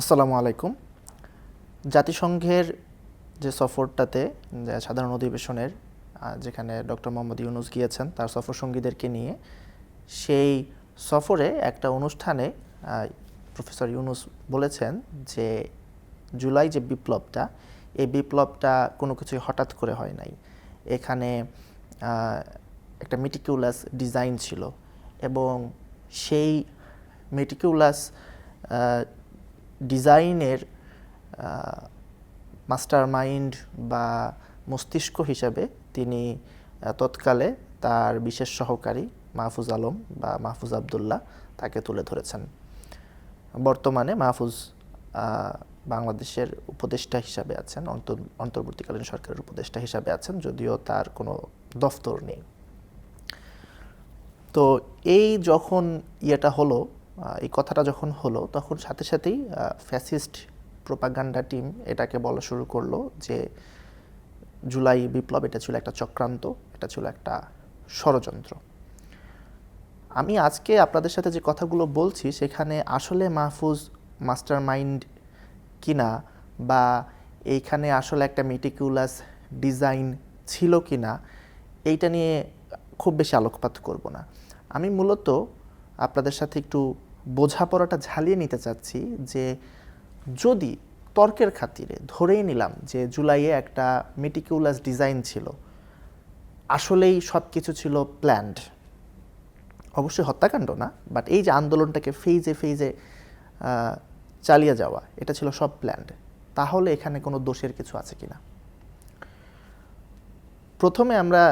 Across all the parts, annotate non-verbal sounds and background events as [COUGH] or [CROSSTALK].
আসসালামু আলাইকুম। জাতিসংঘের যে সফরটাতে সাধারণ অধিবেশনের যেখানে ডক্টর মোহাম্মদ ইউনুস গিয়েছেন, তার সফর সঙ্গীদেরকে নিয়ে, সেই সফরে একটা অনুষ্ঠানে প্রফেসর ইউনুস বলেছেন যে জুলাই যে বিপ্লবটা, এই বিপ্লবটা কোনো কিছুই হঠাৎ করে হয় নাই। এখানে একটা মেটিকিউলাস ডিজাইন ছিল এবং সেই মেটিকিউলাস ডিজাইনের মাস্টার মাইন্ড বা মস্তিষ্ক হিসাবে তিনি তৎকালে তার বিশেষ সহকারী মাহফুজ আলম বা মাহফুজ আবদুল্লাহ তাকে তুলে ধরেছেন। বর্তমানে মাহফুজ বাংলাদেশের উপদেষ্টা হিসাবে আছেন, অন্তর, অন্তর্বর্তীকালীন সরকারের উপদেষ্টা হিসাবে আছেন, যদিও তার কোনো দফতর নেই। তো এই যখন ইয়েটা হলো এই কথাটা যখন হলো, তখন সাথে সাথেই ফ্যাসিস্ট প্রোপাগান্ডা টিম এটাকে বলা শুরু করল যে, জুলাই বিপ্লব এটা ছিল একটা চক্রান্ত, এটা ছিল একটা ষড়যন্ত্র। আমি আজকে আপনাদের সাথে যে কথাগুলো বলছি, সেখানে আসলে মাহফুজ মাস্টার মাইন্ড কিনা বা এইখানে আসলে একটা মেটিকুলাস ডিজাইন ছিল কিনা, এইটা নিয়ে খুব বেশি আলোকপাত করব না। আমি মূলত আপনাদের সাথে একটু বোঝাপড়াটা ঝালিয়ে নিতে চাচ্ছি যে যদি তর্কের খাতিরে ধরেই নিলাম যে জুলাইয়ে একটা মেটিকুলাস ডিজাইন ছিল, আসলেই সব কিছু ছিল প্ল্যান্ড অবশ্যই হত্যাকাণ্ড না বাট এই যে আন্দোলনটাকে ফেইজে ফেইজে চালিয়ে যাওয়া, এটা ছিল সব প্ল্যান্ড তাহলে এখানে কোনো দোষের কিছু আছে কি না প্রথমে আমরা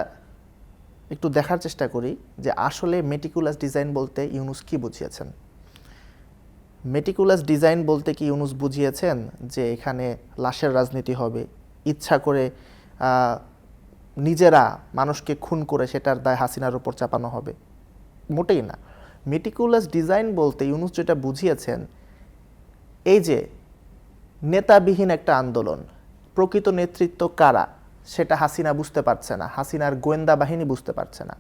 একটু দেখার চেষ্টা করি যে আসলে মেটিকুলাস ডিজাইন বলতে ইউনুস কি বুঝিয়েছেন। মেটিকুলাস ডিজাইন বলতে কি ইউনুস বুঝিয়েছেন যে এখানে লাশের রাজনীতি হবে, ইচ্ছা করে নিজেরা মানুষকে খুন করে সেটার দায় হাসিনার উপর চাপানো হবে। মোটেই না। মেটিকুলাস ডিজাইন বলতে ইউনুস যেটা বুঝিয়েছেন, এই যে নেতাবিহীন একটা আন্দোলন, প্রকৃত নেতৃত্ব কারা? সেটা হাসিনা বুঝতে পারছে না, হাসিনার গোয়েন্দা বাহিনী বুঝতে পারছে না।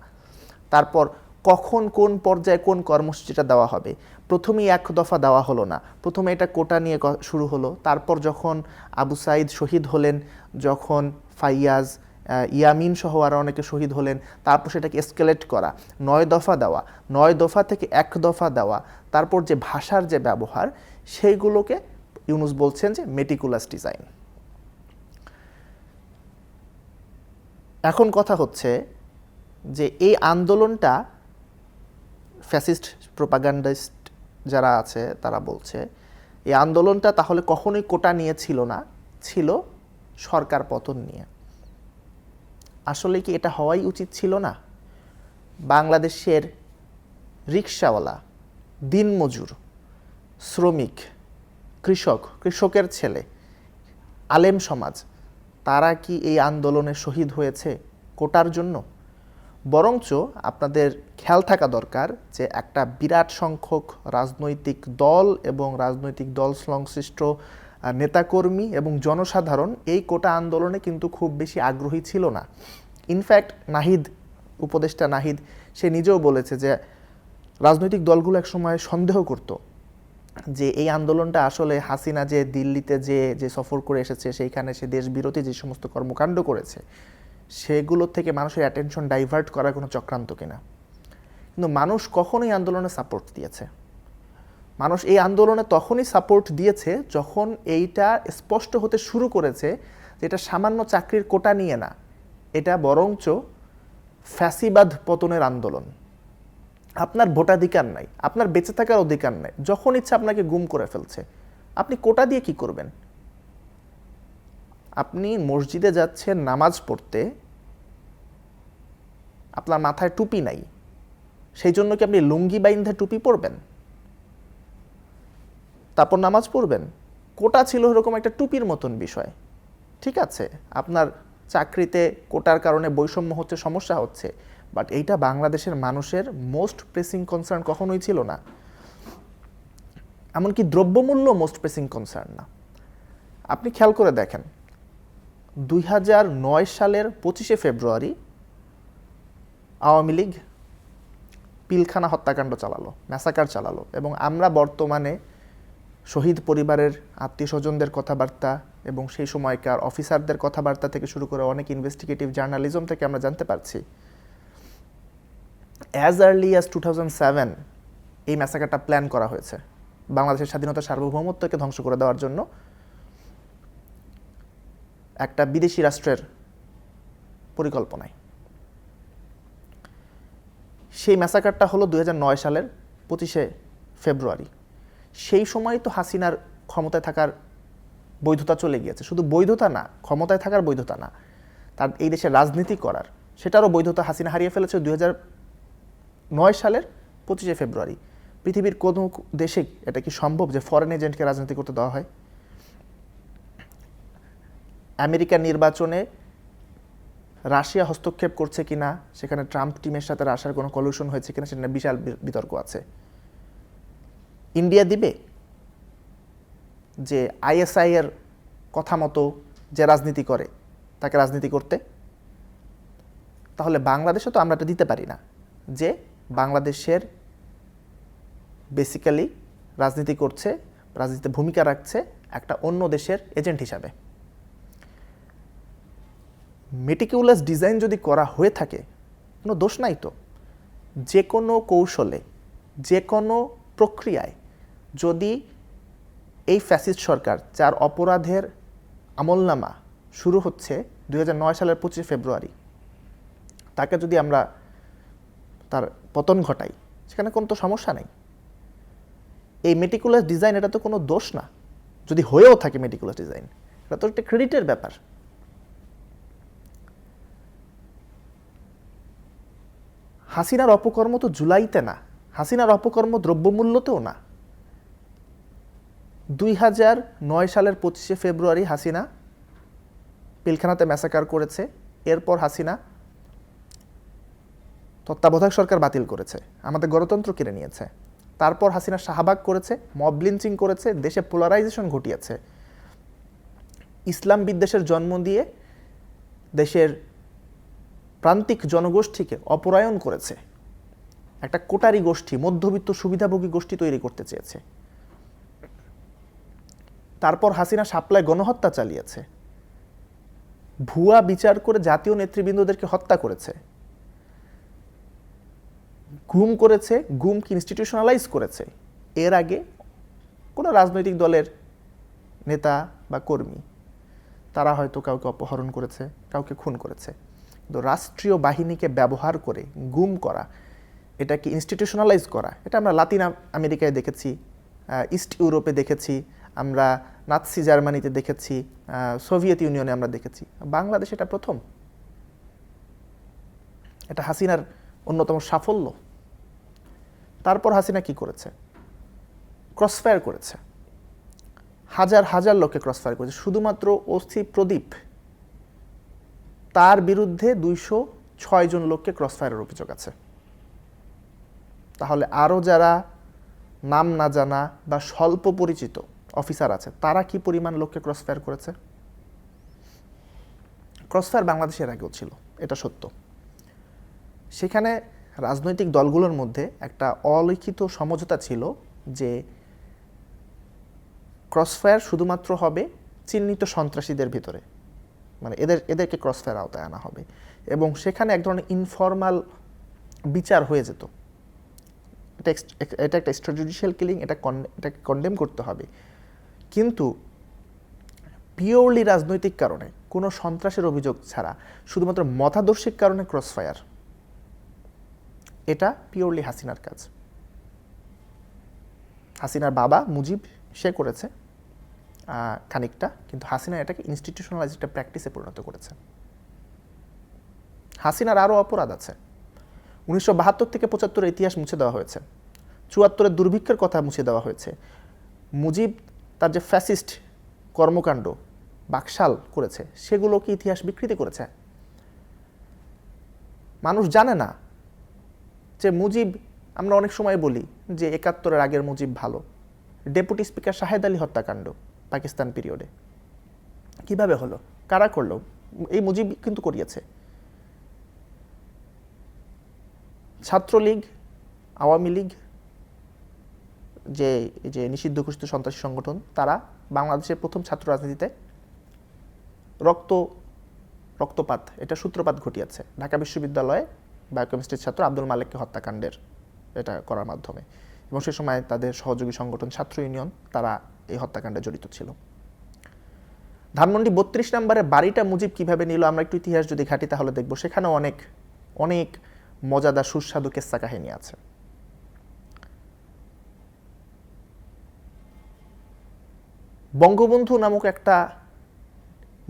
তারপর কখন কোন পর্যায়ে কোন কর্মসূচিটা দেওয়া হবে? প্রথমেই এক দফা দেওয়া হলো না। প্রথমে এটা কোটা নিয়ে শুরু হলো। তারপর যখন আবু সাইদ শহীদ হলেন, যখন ফাইয়াজ ইয়ামিন সহ আরও অনেকে শহীদ হলেন, তারপর সেটাকে এসকেলেট করা, নয় দফা দেওয়া, নয় দফা থেকে এক দফা দেওয়া, তারপর যে ভাষার যে ব্যবহার, সেইগুলোকে ইউনুস বলছেন যে মেটিকুলাস ডিজাইন এখন কথা হচ্ছে যে এই আন্দোলনটা ফ্যাসিস্ট প্রোপাগান্ডিস্ট যারা আছে তারা বলছে, এই আন্দোলনটা তাহলে কখনোই কোটা নিয়ে ছিল না, ছিল সরকার পতন নিয়ে। আসলে কি এটা হওয়াই উচিত ছিল না? বাংলাদেশের রিক্সাওয়ালা, দিনমজুর, শ্রমিক, কৃষক, কৃষকের ছেলে, আলেম সমাজ তারা কি এই আন্দোলনে শহীদ হয়েছে কোটার জন্য? বরঞ্চ আপনাদের খেয়াল থাকা দরকার যে একটা বিরাট সংখ্যক রাজনৈতিক দল এবং রাজনৈতিক দল সংশ্লিষ্ট নেতাকর্মী এবং জনসাধারণ এই কোটা আন্দোলনে কিন্তু খুব বেশি আগ্রহী ছিল না। ইনফ্যাক্ট নাহিদ, উপদেষ্টা নাহিদ, সে নিজেও বলেছে যে রাজনৈতিক দলগুলো একসময় সন্দেহ করতো। যে এই আন্দোলনটা আসলে হাসিনা যে দিল্লিতে যে যে সফর করে এসেছে, সেইখানে সে দেশ বিরোধী যে সমস্ত কর্মকাণ্ড করেছে সেগুলো থেকে মানুষের অ্যাটেনশন ডাইভার্ট করার কোনো চক্রান্ত কিনা? কিন্তু মানুষ কখনোই আন্দোলনে সাপোর্ট দিয়েছে। মানুষ এই আন্দোলনে তখনই সাপোর্ট দিয়েছে যখন এইটা স্পষ্ট হতে শুরু করেছে যে এটা সামান্য চাকরির কোটা নিয়ে না, এটা বরঞ্চ ফ্যাসিবাদ পতনের আন্দোলন। আপনার ভোটাধিকার নাই, আপনার বেঁচে থাকার অধিকার নাই, যখন ইচ্ছা আপনাকে গুম করে ফেলছে, আপনি কোটা দিয়ে কি করবেন? আপনি মসজিদে যাচ্ছেন, নামাজ পড়তে, আপনার মাথায় টুপি নাই, সেই জন্য কি আপনি লুঙ্গি বাইন্ধে টুপি পরবেন? তারপর নামাজ পড়বেন, কোটা ছিল এরকম একটা টুপির মতন বিষয়, ঠিক আছে? আপনার চাকরিতে কোটার কারণে বৈষম্য হচ্ছে, সমস্যা হচ্ছে বাট এইটা বাংলাদেশের মানুষের মোস্ট প্রেসিং কনসার্ন কখনোই ছিল না। এমনকি দ্রব্যমূল্য মোস্ট প্রেসিং কনসার্ন না। আপনি খেয়াল করে দেখেন, দুই হাজার নয় সালের পঁচিশে ফেব্রুয়ারি আওয়ামী লীগ পিলখানা হত্যাকাণ্ড চালালো ম্যাসাকার চালালো এবং আমরা বর্তমানে শহীদ পরিবারের আত্মীয় স্বজনদের কথাবার্তা এবং সেই সময়কার অফিসারদের কথাবার্তা থেকে শুরু করে অনেক ইনভেস্টিগেটিভ জার্নালিজম থেকে আমরা জানতে পারছি। অ্যাজ আর্লি অ্যাজ টু এই ম্যাসাকারটা প্ল্যান করা হয়েছে। বাংলাদেশের স্বাধীনতা সার্বভৌমত্বকে ধ্বংস করে দেওয়ার জন্য একটা বিদেশি রাষ্ট্রের পরিকল্পনায়। সেই ম্যাসাকারটা হলো দুই হাজার নয় সালের পঁচিশে ফেব্রুয়ারি। সেই সময় তো হাসিনার ক্ষমতায় থাকার বৈধতা চলে গিয়েছে। শুধু বৈধতা না, ক্ষমতায় থাকার বৈধতা না, তার এই দেশে রাজনীতি করার, সেটারও বৈধতা হাসিনা হারিয়ে ফেলেছে দুই হাজার নয় সালের পঁচিশে ফেব্রুয়ারি। পৃথিবীর কোনো দেশে এটা কি সম্ভব যে ফরেন এজেন্টকে রাজনীতি করতে দেওয়া হয়? আমেরিকার নির্বাচনে রাশিয়া হস্তক্ষেপ করছে কিনা, সেখানে ট্রাম্প টিমের সাথে রাশিয়ার কোনো কলিউশন হয়েছে কিনা সেটা বিশাল বিতর্ক আছে। ইন্ডিয়া দিবে যে আইএসআই এর কথা মতো যে রাজনীতি করে, তাকে রাজনীতি করতে। তাহলে বাংলাদেশে তো আমরা এটা দিতে পারি না। যে বাংলাদেশের বেসিক্যালি রাজনীতি করছে, রাজনীতিতে ভূমিকা রাখছে একটা অন্য দেশের এজেন্ট হিসাবে। মেটিকিউলাস ডিজাইন যদি করা হয়ে থাকে, কোনো দোষ নাই তো। যে কোনো কৌশলে যে কোনো প্রক্রিয়ায় যদি এই ফ্যাসিস্ট সরকার, যার অপরাধের আমলনামা শুরু হচ্ছে দু হাজার নয় সালের পঁচিশে ফেব্রুয়ারি, তাকে যদি আমরা তার পতন ঘটাই, সেখানে কোনো তো সমস্যা নেই। এই মেটিকুলাস ডিজাইন এটা তো কোনো দোষ না। যদি হয়েও থাকে মেটিকুলাস ডিজাইন এটা তো একটা ক্রেডিটের ব্যাপার। হাসিনার অপকর্ম তো জুলাইতে না, হাসিনার অপকর্ম দ্রব্যমূল্যতেও না। দুই হাজার নয় সালের পঁচিশে ফেব্রুয়ারি হাসিনা পিলখানাতে ম্যাসাকার করেছে, এরপর হাসিনা তত্ত্বাবধায়ক সরকার বাতিল করেছে, আমাদের গণতন্ত্র কেড়ে নিয়েছে। তারপর হাসিনা শাহবাগ করেছে, মব লিঞ্চিং করেছে, দেশে পোলারাইজেশন ঘটিয়েছে। ইসলাম বিদ্বেষের জন্ম দিয়ে দেশের প্রান্তিক জনগোষ্ঠীকে অপরায়ণ করেছে। একটা কোটারি গোষ্ঠী, মধ্যবিত্ত সুবিধাভোগী গোষ্ঠী তৈরি করতে চেয়েছে। তারপর হাসিনা সাপ্লায় গণহত্যা চালিয়েছে। ভুয়া বিচার করে জাতীয় নেতৃবৃন্দদেরকে হত্যা করেছে। গুম করেছে, গুমকে ইনস্টিটিউশনালাইজ করেছে। এর আগে কোনো রাজনৈতিক দলের নেতা বা কর্মী, তারা হয়তো কাউকে অপহরণ করেছে, কাউকে খুন করেছে। কিন্তু রাষ্ট্রীয় বাহিনীকে ব্যবহার করে গুম করা, এটাকে ইনস্টিটিউশনালাইজ করা, এটা আমরা লাতিন আমেরিকায় দেখেছি ইস্ট ইউরোপে দেখেছি, আমরা নাৎসি জার্মানিতে দেখেছি সোভিয়েত ইউনিয়নে আমরা দেখেছি। বাংলাদেশ এটা প্রথম। এটা হাসিনার অন্যতম সাফল্য। তারপর হাসিনা কি করেছে? ক্রসফায়ার করেছে। হাজার হাজার লোককে ক্রসফায়ার করেছে। শুধুমাত্র অস্থি প্রদীপ, তার বিরুদ্ধে দুইশো ছয় জন লোককে ক্রসফায়ারের অভিযোগ আছে। তাহলে আরও যারা নাম না জানা বা স্বল্প পরিচিত অফিসার আছে, তারা কি পরিমাণ লোককে ক্রসফায়ার করেছে? ক্রসফায়ার বাংলাদেশের আগেও ছিল, এটা সত্য। সেখানে রাজনৈতিক দলগুলোর মধ্যে একটা অলিখিত সমঝোতা ছিল যে ক্রসফায়ার শুধুমাত্র হবে চিহ্নিত সন্ত্রাসীদের ভিতরে। মানে এদের, এদেরকে ক্রসফায়ার আওতায় আনা হবে। এবং সেখানে এক ধরনের ইনফর্মাল বিচার হয়ে যেত। এটা এটা একটা এক্সট্রাজুডিশিয়াল কিলিং এটা এটাকে কন্ডেম করতে হবে। কিন্তু পিওরলি রাজনৈতিক কারণে কোনো সন্ত্রাসের অভিযোগ ছাড়া শুধুমাত্র মতাদর্শিক কারণে ক্রসফায়ার এটা পিওরলি হাসিনার কাজ। হাসিনার বাবা মুজিব, সে করেছে খানিকটা, কিন্তু হাসিনা এটাকে ইনস্টিটিউশনালাইজ একটা প্র্যাকটিসে পরিণত করেছে। হাসিনার আরও অপরাধ আছে। উনিশশো বাহাত্তর থেকে পঁচাত্তরের ইতিহাস মুছে দেওয়া হয়েছে। চুয়াত্তরের দুর্ভিক্ষের কথা মুছে দেওয়া হয়েছে। মুজিব তার যে ফ্যাসিস্ট কর্মকাণ্ড, বাকশাল করেছে, সেগুলোকে ইতিহাস বিকৃতি করেছে। মানুষ জানে না যে মুজিব, আমরা অনেক সময় বলি যে একাত্তরের আগের মুজিব ভালো। ডেপুটি স্পিকার শাহেদ আলী হত্যাকাণ্ড পাকিস্তান পিরিয়ডে। কীভাবে হলো? কারা করল? এই মুজিব কিন্তু করিয়েছে। ছাত্রলীগ, আওয়ামী লীগ, যে যে নিষিদ্ধ ঘোষিত সন্ত্রাসী সংগঠন, তারা বাংলাদেশের প্রথম ছাত্র রাজনীতিতে রক্ত, রক্তপাত, এটা সূত্রপাত ঘটিয়েছে। ঢাকা বিশ্ববিদ্যালয়ে বায়োকেমিস্ট্রির ছাত্র আব্দুল মালিককে হত্যাকাণ্ডের এটা করার মাধ্যমে। এবং সে সময় তাদের সহযোগী সংগঠন ছাত্র ইউনিয়ন, তারা এই হত্যাকাণ্ডে জড়িত ছিল। ধানমন্ডি বত্রিশ নম্বরের বাড়িটা মুজিব কীভাবে নিল, আমরা একটু ইতিহাস যদি ঘাটি তাহলে দেখব। সেখানেও অনেক অনেক মজাদার সুস্বাদু কেসা কাহিনী আছে। বঙ্গবন্ধু নামক একটা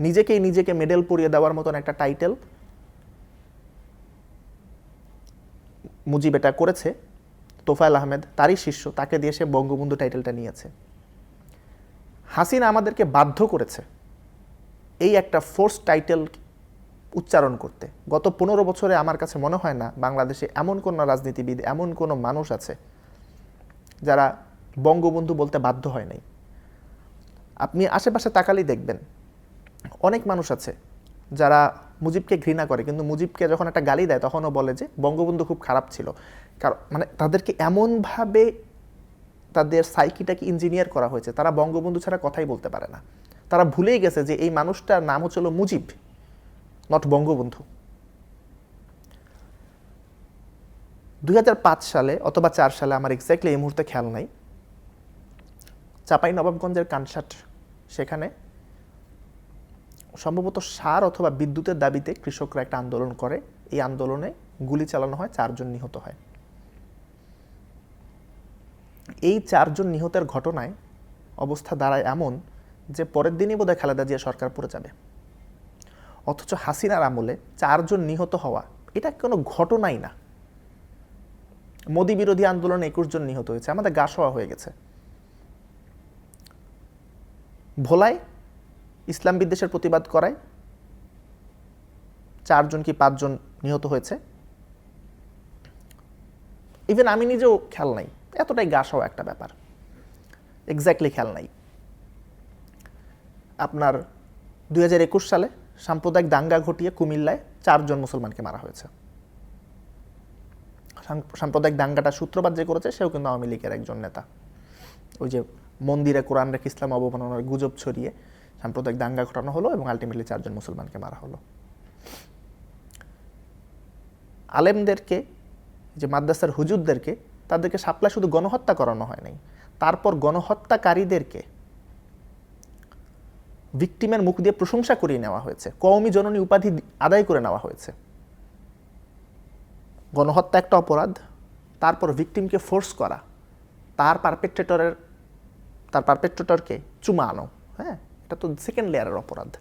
নিজেকেই নিজেকে মেডেল পরিয়ে দেওয়ার মতন একটা টাইটেল মুজিব এটা করেছে, তোফায়েল আহমেদ তারই শিষ্য, তাকে দিয়ে সে বঙ্গবন্ধু টাইটেলটা নিয়েছে। হাসিনা আমাদেরকে বাধ্য করেছে এই একটা ফোর্স টাইটেল উচ্চারণ করতে। গত পনেরো বছরে আমার কাছে মনে হয় না বাংলাদেশে এমন কোনো রাজনীতিবিদ, এমন কোনো মানুষ আছে যারা বঙ্গবন্ধু বলতে বাধ্য হয় নাই। আপনি আশেপাশে তাকালেই দেখবেন, অনেক মানুষ আছে যারা মুজিবকে ঘৃণা করে, কিন্তু মুজিবকে যখন একটা গালি দেয়, তখনও বলে যে বঙ্গবন্ধু খুব খারাপ ছিল। কারণ মানে তাদেরকে এমনভাবে তাদের সাইকিটাকে ইঞ্জিনিয়ার করা হয়েছে, তারা বঙ্গবন্ধু ছাড়া কথাই বলতে পারে না। তারা ভুলেই গেছে যে এই মানুষটার নাম হচ্ছিল মুজিব নট বঙ্গবন্ধু। দুই হাজার পাঁচ সালে অথবা চার সালে, আমার এক্স্যাক্টলি এই মুহূর্তে খেয়াল নাই। চাপাই নবাবগঞ্জের কানসাট সেখানে সম্ভবত সার অথবা বিদ্যুতের দাবিতে কৃষকরা একটা আন্দোলন করে। এই আন্দোলনে গুলি চালানো হয়, চারজন নিহত হয়। এই চারজন নিহতের ঘটনায় অবস্থা দাঁড়ায় এমন যে পরের দিনই বোধহয় খালেদা জিয়া সরকার পড়ে যাবে। অথচ হাসিনার আমলে চারজন নিহত হওয়া, এটা কোনো ঘটনাই না। মোদী বিরোধী আন্দোলনে একুশ জন নিহত হয়েছে, আমাদের গা হয়ে গেছে। ভোলায় ইসলাম বিদ্বেষের প্রতিবাদ করায় চারজন কি পাঁচজন নিহত হয়েছে? ইভেন আমি নিজেও খেয়াল নাই। এতটাই গা একটা ব্যাপার। এক্স্যাক্টলি খেয়াল নাই। আপনার দুই হাজার একুশ সালে সাম্প্রদায়িক দাঙ্গা ঘটিয়ে কুমিল্লায় চারজন মুসলমানকে মারা হয়েছে। সাম- সাম্প্রদায়িক দাঙ্গাটা সূত্রপাত যে করেছে, সেও কিন্তু আওয়ামী লীগের একজন নেতা। ওই যে মন্দিরে কোরআন রেখে ইসলাম অবমাননার গুজব ছড়িয়ে সাম্প্রদায়িক দাঙ্গা ঘটানো হলো এবং আলটিমেটলি চারজন মুসলমানকে মারা হলো। আলেমদেরকে, যে মাদ্রাসার হুজুরদেরকে, তাদেরকে সাপ্লাই শুধু গণহত্যা করানো হয় নাই। তারপর গণহত্যাকারীদেরকে ভিকটিমের মুখ দিয়ে প্রশংসা করিয়ে নেওয়া হয়েছে। কওমি জননী উপাধি আদায় করে নেওয়া হয়েছে। গণহত্যা একটা অপরাধ। তারপর ভিকটিমকে ফোর্স করা। তার পারপেট্রেটরের তার পারপেট্রেটরকে চুমা আনো। হ্যাঁ? এটা তো সেকেন্ড লেয়ারের অপরাধ।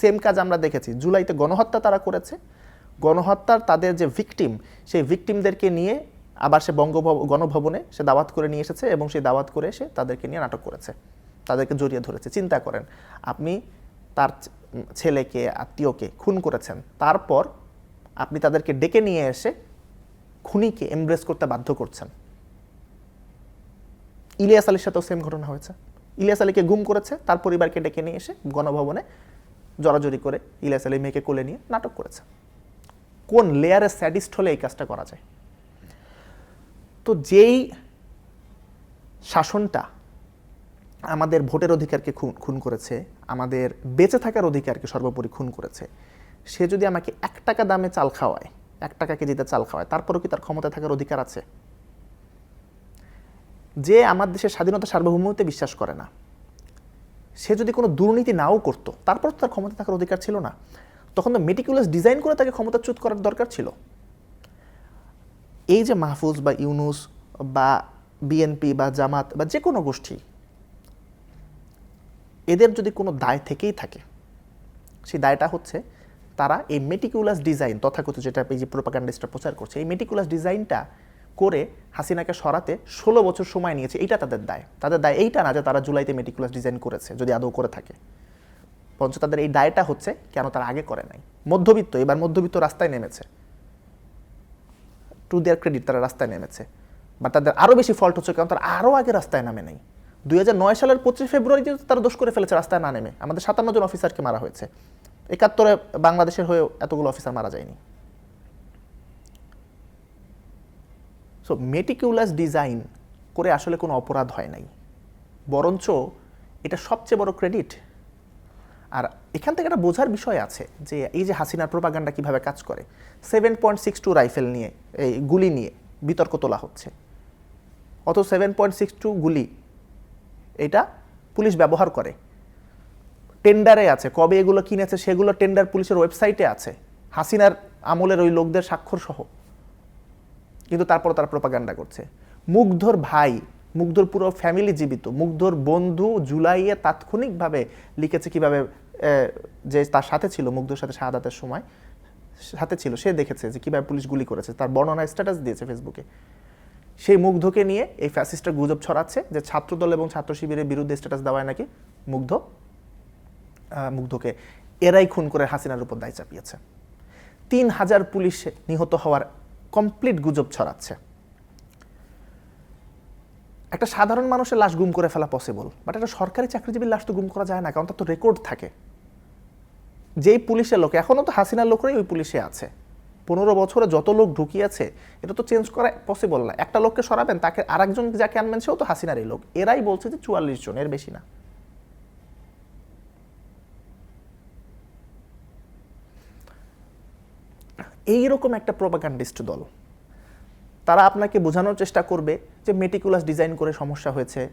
সেম কাজ আমরা দেখেছি, জুলাইতে গণহত্যা তারা করেছে। গণহত্যার তাদের যে ভিকটিম সেই ভিকটিমদেরকে নিয়ে আবার সে বঙ্গভব গণভবনে সে দাওয়াত করে নিয়ে এসেছে এবং সেই দাওয়াত করে এসে তাদেরকে নিয়ে নাটক করেছে। তাদেরকে জড়িয়ে ধরেছে। চিন্তা করেন, আপনি তার ছেলেকে, আত্মীয়কে খুন করেছেন, তারপর আপনি তাদেরকে ডেকে নিয়ে এসে খুনিকে এমব্রেস করতে বাধ্য করছেন। ইলিয়াস আলীর সাথেও সেম ঘটনা হয়েছে। ইলিয়াস আলীকে গুম করেছে, তার পরিবারকে ডেকে নিয়ে এসে গণভবনে জড়াজড়ি করে ইলিয়াস আলী মেয়েকে কোলে নিয়ে নাটক করেছে। কোন লেয়ারে স্যাডিস্ট হলে এই কাজটা করা যায়? তো যেই শাসনটা আমাদের ভোটের অধিকারকে খুন খুন করেছে, আমাদের বেঁচে থাকার অধিকারকে সর্বোপরি খুন করেছে, সে যদি আমাকে এক টাকা দামে চাল খাওয়ায়, এক টাকা কেজিতে চাল খাওয়ায়, তারপরেও কি তার ক্ষমতা থাকার অধিকার আছে? যে আমার দেশের স্বাধীনতা সার্বভৌমত্বে বিশ্বাস করে না। সে যদি কোনো দুর্নীতি নাও করতো তারপর তার ক্ষমতা থাকার অধিকার ছিল না। তখন তো মেটিকুলাস ডিজাইন করে তাকে ক্ষমতাচ্যুত করার দরকার ছিল। এই যে মাহফুজ বা ইউনুস বা বিএনপি বা জামাত বা যে কোনো গোষ্ঠী, এদের যদি কোনো দায় থেকেই থাকে, সেই দায়টা হচ্ছে তারা এই মেটিকুলাস ডিজাইন তথাকথিত যেটা এই যে প্রোপাগান্ডিস্টরা প্রচার করছে, এই মেটিকুলাস ডিজাইনটা করে হাসিনাকে সরাতে ষোলো বছর সময় নিয়েছে, এইটা তাদের দায়। তাদের দায় এইটা না যে তারা জুলাইতে মেটিকুলাস ডিজাইন করেছে, যদি আদৌ করে থাকে। বরঞ্চ তাদের এই দায়টা হচ্ছে কেন তারা আগে করে নাই। মধ্যবিত্ত, এবার মধ্যবিত্ত রাস্তায় নেমেছে। টু দেয়ার ক্রেডিট তারা রাস্তায় নেমেছে। বা তাদের আরও বেশি ফল্ট হচ্ছে কারণ তারা আরও আগে রাস্তায় নামে নাই। দুই হাজার নয় সালের পঁচিশে ফেব্রুয়ারিতে তারা দোষ করে ফেলেছে, রাস্তায় না নেমে। আমাদের সাতান্ন জন অফিসারকে মারা হয়েছে। একাত্তরে বাংলাদেশের হয়ে এতগুলো অফিসার মারা যায়নি। সো মেটিকিউলাস ডিজাইন করে আসলে কোনো অপরাধ হয় নাই। বরঞ্চ এটা সবচেয়ে বড় ক্রেডিট আর এখান থেকে একটা বোঝার বিষয় আছে যে এই যে হাসিনার প্রোপাগান্ডা কীভাবে কাজ করে। Seven point six two rifle নিয়ে, এই গুলি নিয়ে বিতর্ক তোলা হচ্ছে। অত সেভেন পয়েন্ট সিক্স টু গুলি, এটা পুলিশ ব্যবহার করে। টেন্ডারে আছে, কবে এগুলো কিনেছে সেগুলো টেন্ডার পুলিশের ওয়েবসাইটে আছে। হাসিনার আমলের ওই লোকদের স্বাক্ষর সহ কিন্তু তারপর তারা প্রোপাগান্ডা করছে। মুগ্ধর ভাই, মুগ্ধর পুরো ফ্যামিলি জীবিত, মুগ্ধর বন্ধু জুলাইয়ে তাৎক্ষণিকভাবে লিখেছে কীভাবে যে তার সাথে ছিল, মুগ্ধর সাথে শাহাদাতের সময়, সাথে ছিল, সে দেখেছে যে কীভাবে পুলিশ গুলি করেছে, তার বর্ণনা স্ট্যাটাস দিয়েছে ফেসবুকে সেই মুগ্ধকে নিয়ে এই ফ্যাসিস্টার গুজব ছড়াচ্ছে যে ছাত্রদল এবং ছাত্র শিবিরের বিরুদ্ধে স্ট্যাটাস দেওয়ায় নাকি মুগ্ধ মুগ্ধকে এরাই খুন করে হাসিনার উপর দায় চাপিয়েছে। তিন হাজার পুলিশ নিহত হওয়ার কমপ্লিট গুজব ছড়াচ্ছে। একটা সাধারণ মানুষের লাশ গুম করে ফেলা পসিবল বাট একটা সরকারি চাকরিজীবীর লাশ তো গুম করা যায় না, কারণ তার তো রেকর্ড থাকে। যেই পুলিশের লোক, এখনও তো হাসিনার লোকরাই ওই পুলিশে আছে। পনেরো বছরে যত লোক ঢুকিয়েছে, এটা তো চেঞ্জ করা পসিবল না। একটা লোককে সরাবেন, তাকে আরেকজন যাকে আনবেন, সেও তো হাসিনারই লোক। এরাই বলছে যে চুয়াল্লিশ জন, এর বেশি না। এইরকম একটা প্রোপাগান্ডিস্ট দল। তারা আপনাকে বোঝানোর চেষ্টা করবে যে মেটিকুলাস ডিজাইন করে সমস্যা হয়েছে।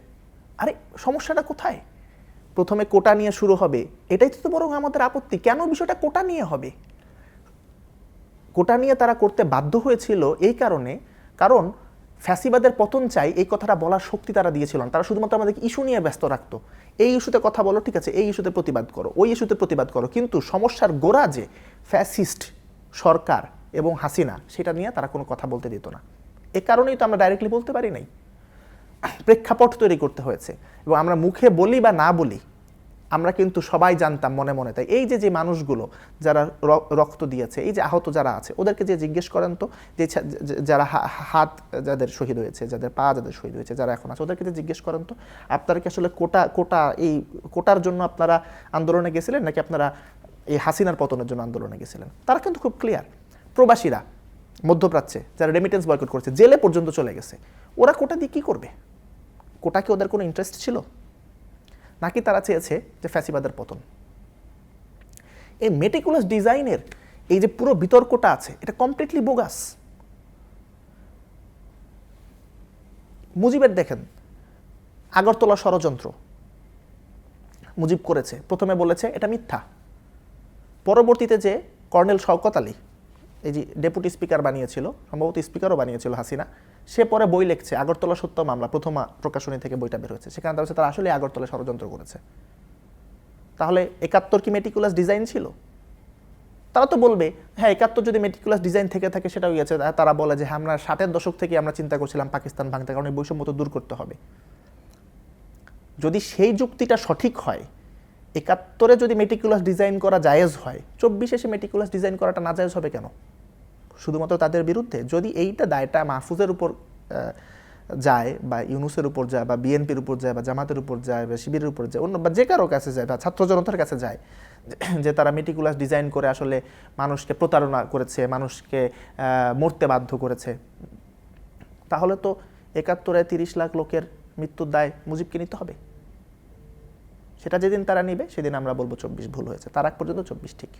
আরে, সমস্যাটা কোথায়? প্রথমে কোটা নিয়ে শুরু হবে। এটাই তো বরং আমাদের আপত্তি। কেন বিষয়টা কোটা নিয়ে হবে? কোটা নিয়ে তারা করতে বাধ্য হয়েছিল এই কারণে। কারণ ফ্যাসিবাদের পতন চাই, এই কথাটা বলার শক্তি তারা দিয়েছিল তারা শুধুমাত্র আমাদেরকে ইস্যু নিয়ে ব্যস্ত রাখতো। এই ইস্যুতে কথা বলো, ঠিক আছে, এই ইস্যুতে প্রতিবাদ করো, ওই ইস্যুতে প্রতিবাদ করো। কিন্তু সমস্যার গোড়া যে ফ্যাসিস্ট সরকার এবং হাসিনা, সেটা নিয়ে তারা কোনো কথা বলতে দিত না। এ কারণেই তো আমরা ডাইরেক্টলি বলতে পারি নাই। প্রেক্ষাপট তৈরি করতে হয়েছে এবং আমরা মুখে বলি বা না বলি, আমরা কিন্তু সবাই জানতাম মনে মনে। তাই এই যে যে মানুষগুলো যারা রক্ত দিয়েছে, এই যে আহত যারা আছে, ওদেরকে যে জিজ্ঞেস করেন তো, যে যারা হাত যাদের শহীদ হয়েছে, যাদের পা যাদের শহীদ হয়েছে, যারা এখন আছে, ওদেরকে যে জিজ্ঞেস করেন তো, আপনারা কি আসলে কোটা কোটা, এই কোটার জন্য আপনারা আন্দোলনে গেছিলেন নাকি আপনারা এই হাসিনার পতনের জন্য আন্দোলনে গেছিলেন। তারা কিন্তু খুব ক্লিয়ার প্রবাসীরা, মধ্যপ্রাচ্যে যারা রেমিটেন্স বয়কট করেছে, জেলে পর্যন্ত চলে গেছে, ওরা কোটা দিয়ে কী করবে? কোটা কি ওদের কোনো ইন্টারেস্ট ছিল? নাকি তারা চেয়েছে যে ফ্যাসিবাদের পতন? এই মেটিকুলাস ডিজাইনের এই যে পুরো বিতর্কটা আছে, এটা কমপ্লিটলি বোগাস মুজিবের দেখেন, আগরতলা ষড়যন্ত্র। মুজিব করেছে, প্রথমে বলেছে এটা মিথ্যা। পরবর্তীতে যে কর্নেল শওকত আলী, এই যে ডেপুটি স্পিকার বানিয়েছিল, সম্ভবত স্পিকারও বানিয়েছিল হাসিনা, সে পরে বই লিখছে, আগরতলা সত্য মামলা, প্রথমা প্রকাশনী থেকে বইটা বের হয়েছে। সেখানে তারা তারা আসলে আগরতলা ষড়যন্ত্র করেছে। তাহলে একাত্তর কি মেটিকুলাস ডিজাইন ছিল? তারা তো বলবে হ্যাঁ একাত্তর যদি মেটিকুলাস ডিজাইন থেকে থাকে, সেটাও ইয়েছে তারা বলে যে হ্যাঁ আমরা ষাটের দশক থেকে আমরা চিন্তা করছিলাম পাকিস্তান ভাঙতে, কারণ এই বৈষম্য দূর করতে হবে। যদি সেই যুক্তিটা সঠিক হয় একাত্তরে যদি মেটিকুলাস ডিজাইন করা জায়েজ হয়, চব্বিশে সে মেটিকুলাস ডিজাইন করাটা না জায়েজ হবে কেন? শুধুমাত্র তাদের বিরুদ্ধে? যদি এইটা দায়টা মাহফুজের উপর যায় বা ইউনুসের উপর যায় বা বিএনপির উপর যায় বা জামাতের উপর যায় বা শিবিরের উপর যায়, অন্য বা যে কারও কাছে যায় বা ছাত্র জনতার কাছে যায়, [CLEARS THROAT] যে- তারা মেটিকুলাস ডিজাইন করে আসলে মানুষকে প্রতারণা করেছে, মানুষকে মরতে বাধ্য করেছে, তাহলে তো একাত্তরে তিরিশ লাখ লোকের মৃত্যুর দায় মুজিবকে নিতে হবে। সেটা যেদিন তারা নিবে, সেদিন আমরা বলব চব্বিশ ভুল হয়েছে। তার আগ পর্যন্ত চব্বিশ ঠিক।